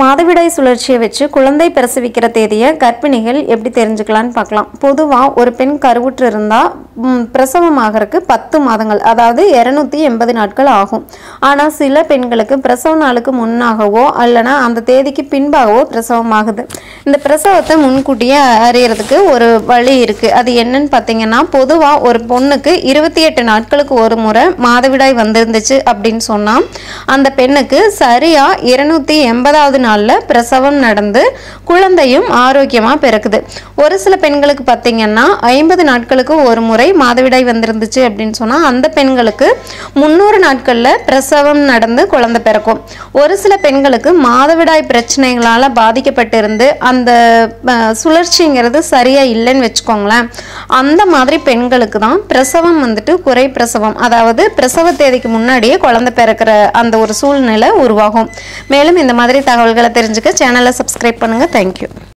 மாதவிடாய் சுழற்சியை வச்சு குழந்தை பிரசவிக்கிற தேதியை கர்ப்பிணிகள் எப்படி தெரிஞ்சுக்கலான்னு பார்க்கலாம். பொதுவாக ஒரு பெண் கருவுற்று இருந்தால் பிரசவம் ஆகிறதுக்கு பத்து மாதங்கள் அதாவது இரநூத்தி எண்பது நாட்கள் ஆகும். ஆனால் சில பெண்களுக்கு பிரசவ நாளுக்கு முன்னாகவோ அல்லனா அந்த தேதிக்கு பின்பாகவோ பிரசவம் ஆகுது இந்த பிரசவத்தை முன்கூட்டியே அறியறதுக்கு ஒரு வழி இருக்குது அது என்னன்னு பார்த்தீங்கன்னா பொதுவாக ஒரு பொண்ணுக்கு இருபத்தி எட்டு நாட்களுக்கு ஒரு முறை மாதவிடாய் வந்திருந்துச்சு அப்படின்னு சொன்னால் அந்த பெண்ணுக்கு சரியாக இருநூத்தி எண்பதாவது நாளில் பிரசவம் நடந்து குழந்தையும் ஆரோக்கியமாக பிறக்குது. ஒரு சில பெண்களுக்கு பார்த்தீங்கன்னா ஐம்பது நாட்களுக்கு ஒரு முறை மாதவிடாய் வந்திருந்துச்சு அப்படின்னு சொன்னால் அந்த பெண்களுக்கு முந்நூறு நாட்களில் பிரசவம் நடந்து குழந்தை பிறக்கும். ஒரு சில பெண்களுக்கு மாதவிடாய் பிரச்சனைகளால் பாதிக்கப்பட்டிருந்து அந்த சுழற்சிங்கிறது சரியாக இல்லைன்னு வச்சுக்கோங்களேன். அந்த மாதிரி பெண்களுக்கு தான் பிரசவம் வந்துட்டு குறை பிரசவம். அதாவது பிரசவ தேதிக்கு முன்னாடியே குழந்தை பிறக்கிற அந்த ஒரு சூழ்நிலை உருவாகும். மேலும் இந்த மாதிரி தகவல்களை தெரிஞ்சுக்க சேனலை சப்ஸ்கிரைப் பண்ணுங்கள் தேங்க்யூ